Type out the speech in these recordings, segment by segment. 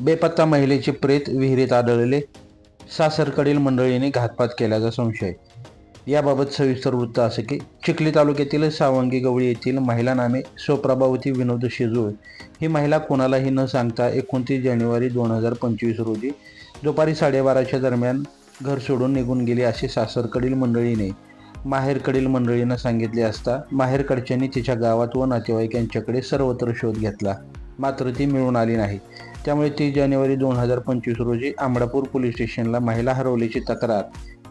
बेपत्ता महिलेचे प्रेत विहिरीत आढळले सासरकडील मंडळीने घातपात केल्याचा संशय. याबाबत सविस्तर वृत्त असे की चिखली तालुक्यातील सावंगी गवळी येथील महिला नामे स्वप्रभावती विनोद शेजूळ ही महिला कोणालाही न सांगता एकोणतीस जानेवारी दोन हजार पंचवीस रोजी दुपारी साडेबाराच्या दरम्यान घर सोडून निघून गेली असे सासरकडील मंडळीने माहेरकडील मंडळींना सांगितले असता माहेरकडच्यांनी तिच्या गावात व नातेवाईक यांच्याकडे सर्वत्र शोध घेतला. मात्र ती मिळून आली नाही. त्यामुळे तीस जानेवारी दोन हजार पंचवीस रोजी आंबडापूर पोलीस स्टेशनला महिला हरवल्याची तक्रार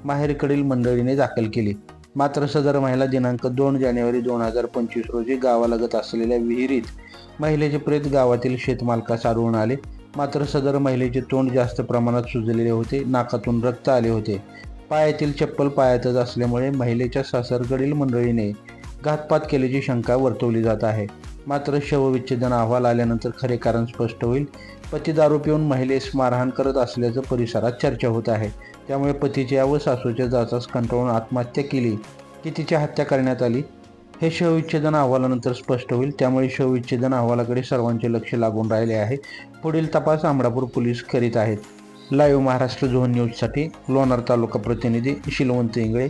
माहेरकडील मंडळीने दाखल केली. मात्र सदर महिला दिनांक दोन जानेवारी दोन हजार पंचवीस रोजी गावालगत असलेल्या विहिरीत महिलेचे प्रेत गावातील शेतमालकास आढळून आले. मात्र सदर महिलेचे तोंड जास्त प्रमाणात सुजलेले होते नाकातून रक्त आले होते. पायातील चप्पल पायातच असल्यामुळे महिलेच्या सासरकडील मंडळीने घातपात केल्याची शंका वर्तवली जात आहे. मात्र शवविच्छेदन अहवाल आल्यानंतर खरे कारण स्पष्ट होईल. पती दारू पिऊन महिलेस मारहाण करत असल्याचं परिसरात चर्चा होत आहे. त्यामुळे पतीच्या व सासूच्या जाचास कंटाळून आत्महत्या केली. की तिची हत्या करण्यात आली? हे शवविच्छेदन अहवालानंतर स्पष्ट होईल. त्यामुळे शवविच्छेदन अहवालाकडे सर्वांचे लक्ष लागून राहिले आहे. पुढील तपास अमरापूर पोलीस करीत आहेत. लाईव्ह महाराष्ट्र झोन न्यूजसाठी लोणार तालुका प्रतिनिधी शिलवंत इंगळे.